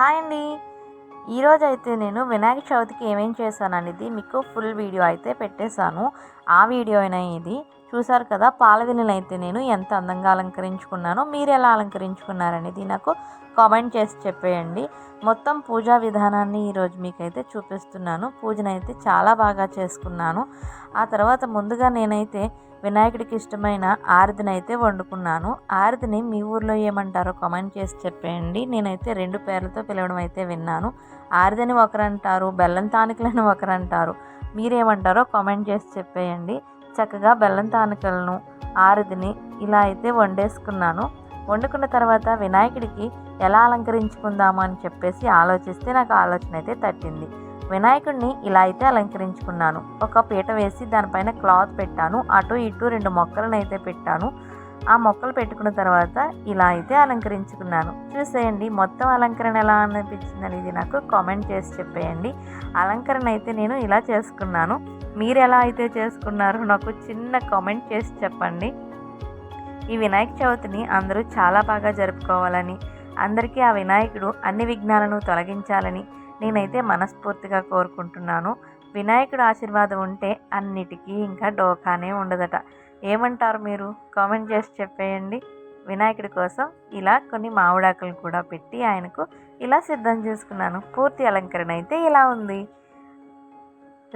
Hi అండి. ఈరోజు అయితే నేను వినాయక చవితికి ఏమేం చేశాను అనేది మీకు ఫుల్ వీడియో అయితే పెట్టేశాను. ఆ వీడియో అయినా ఇది. చూసారు కదా పాలవెల్లుని అయితే నేను ఎంత అందంగా అలంకరించుకున్నానో మీరు ఎలా అలంకరించుకున్నారనేది నాకు కామెంట్ చేసి చెప్పేయండి. మొత్తం పూజా విధానాన్ని ఈరోజు మీకైతే చూపిస్తున్నాను. పూజనైతే చాలా బాగా చేసుకున్నాను. ఆ తర్వాత ముందుగా నేనైతే వినాయకుడికి ఇష్టమైన ఆరతిని అయితే వండుకున్నాను. ఆరతిని మీ ఊర్లో ఏమంటారో కామెంట్ చేసి చెప్పేయండి. నేనైతే రెండు పేర్లతో పిలవడం అయితే విన్నాను. ఆరతిని ఒకరంటారు బెల్లం తానికలని ఒకరంటారు. మీరేమంటారో కామెంట్ చేసి చెప్పేయండి. చక్కగా బెల్లం తానికలను ఆరతిని ఇలా అయితే వండేసుకున్నాను. వండుకున్న తర్వాత వినాయకుడికి ఎలా అలంకరించుకుందాము అని చెప్పేసి ఆలోచిస్తే నాకు ఆలోచన అయితే తట్టింది. వినాయకుడిని ఇలా అయితే అలంకరించుకున్నాను. ఒక పీట వేసి దానిపైన క్లాత్ పెట్టాను. అటు ఇటు రెండు మొక్కలను అయితే పెట్టాను. ఆ మొక్కలు పెట్టుకున్న తర్వాత ఇలా అయితే అలంకరించుకున్నాను. చూసేయండి మొత్తం అలంకరణ ఎలా అనిపించింది అనేది నాకు కామెంట్ చేసి చెప్పేయండి. అలంకరణ అయితే నేను ఇలా చేసుకున్నాను. మీరు ఎలా అయితే చేసుకున్నారో నాకు చిన్న కామెంట్ చేసి చెప్పండి. ఈ వినాయక చవితిని అందరూ చాలా బాగా జరుపుకోవాలని అందరికీ ఆ వినాయకుడు అన్ని విఘ్నాలను తొలగించాలని నేనైతే మనస్ఫూర్తిగా కోరుకుంటున్నాను. వినాయకుడు ఆశీర్వాదం ఉంటే అన్నిటికీ ఇంకా డోకానే ఉండదట. ఏమంటారు మీరు? కామెంట్ చేసి చెప్పేయండి. వినాయకుడి కోసం ఇలా కొన్ని మామిడాకులు కూడా పెట్టి ఆయనకు ఇలా సిద్ధం చేసుకున్నాను. పూర్తి అలంకరణ అయితే ఇలా ఉంది.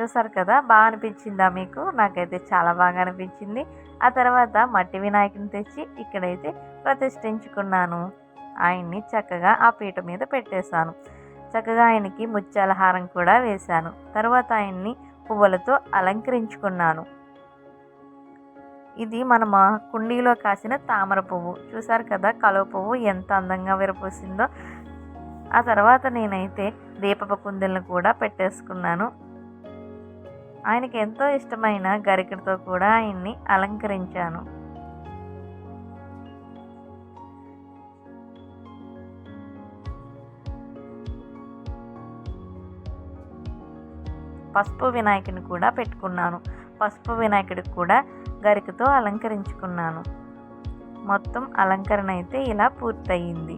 చూసారు కదా బాగా అనిపించిందా మీకు? నాకైతే చాలా బాగా అనిపించింది. ఆ తర్వాత మట్టి వినాయకుని తెచ్చి ఇక్కడైతే ప్రతిష్ఠించుకున్నాను. ఆయన్ని చక్కగా ఆ పీట మీద పెట్టేశాను. చక్కగా ఆయనకి ముత్యాల హారం కూడా వేశాను. తర్వాత ఆయన్ని పువ్వులతో అలంకరించుకున్నాను. ఇది మన మా కుండీలో కాసిన తామర పువ్వు. చూసారు కదా కలువ పువ్వు ఎంత అందంగా విరపూసిందో. ఆ తర్వాత నేనైతే దీపపు కుందెలను కూడా పెట్టేసుకున్నాను. ఆయనకి ఎంతో ఇష్టమైన గరికడితో కూడా ఆయన్ని అలంకరించాను. పసుపు వినాయకుని కూడా పెట్టుకున్నాను. పసుపు వినాయకుడికి కూడా గరికతో అలంకరించుకున్నాను. మొత్తం అలంకరణ అయితే ఇలా పూర్తయింది.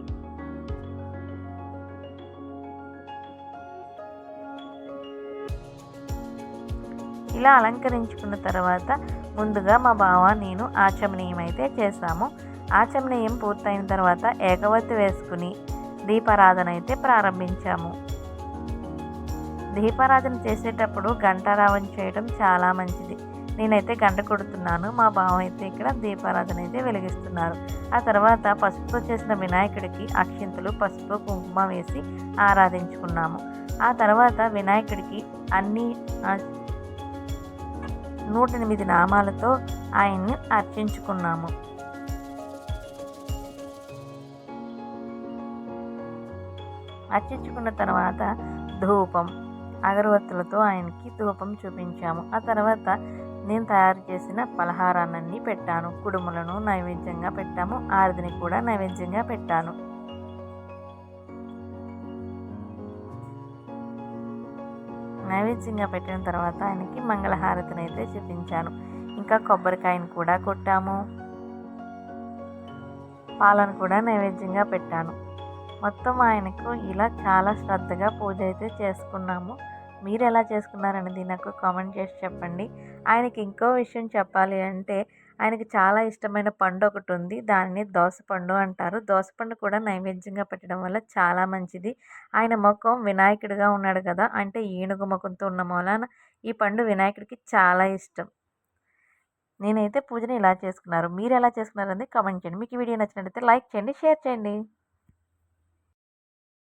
ఇలా అలంకరించుకున్న తర్వాత ముందుగా మా బావ నేను ఆచమనీయం అయితే చేశాము. ఆచమనీయం పూర్తయిన తర్వాత ఏకవత్తి వేసుకుని దీపారాధన అయితే ప్రారంభించాము. దీపారాధన చేసేటప్పుడు గంటారావణ చేయడం చాలా మంచిది. నేనైతే గంట కొడుతున్నాను. మా బావ అయితే ఇక్కడ దీపారాధన అయితే వెలిగిస్తున్నారు. ఆ తర్వాత పసుపుతో చేసిన వినాయకుడికి అక్షింతలు పసుపు కుంకుమ వేసి ఆరాధించుకున్నాము. ఆ తర్వాత వినాయకుడికి అన్ని నూట ఎనిమిది నామాలతో ఆయన్ని అర్చించుకున్నాము. అర్చించుకున్న తర్వాత ధూపం అగరవత్తులతో ఆయనకి ధూపం చూపించాము. ఆ తర్వాత నేను తయారు చేసిన పలహారాన్ని పెట్టాను. కుడుములను నైవేద్యంగా పెట్టాము. ఆరతిని కూడా నైవేద్యంగా పెట్టాను. నైవేద్యంగా పెట్టిన తర్వాత ఆయనకి మంగళహారతిని అయితే చూపించాను. ఇంకా కొబ్బరికాయను కూడా కొట్టాము. పాలను కూడా నైవేద్యంగా పెట్టాను. మొత్తం ఆయనకు ఇలా చాలా శ్రద్ధగా పూజ అయితే చేసుకున్నాము. మీరు ఎలా చేసుకున్నారనేది నాకు కామెంట్ చేసి చెప్పండి. ఆయనకి ఇంకో విషయం చెప్పాలి అంటే ఆయనకి చాలా ఇష్టమైన పండు ఒకటి ఉంది. దానిని దోసపండు అంటారు. దోసపండు కూడా నైవేద్యంగా పెట్టడం వల్ల చాలా మంచిది. ఆయన ముఖం వినాయకుడిగా ఉన్నాడు కదా అంటే ఏనుగు ముఖంతో ఉన్న మూలాన ఈ పండు వినాయకుడికి చాలా ఇష్టం. నేనైతే పూజని ఇలా చేసుకున్నారు. మీరు ఎలా చేసుకున్నారనేది కామెంట్ చేయండి. మీకు వీడియో నచ్చినట్లయితే లైక్ చేయండి షేర్ చేయండి.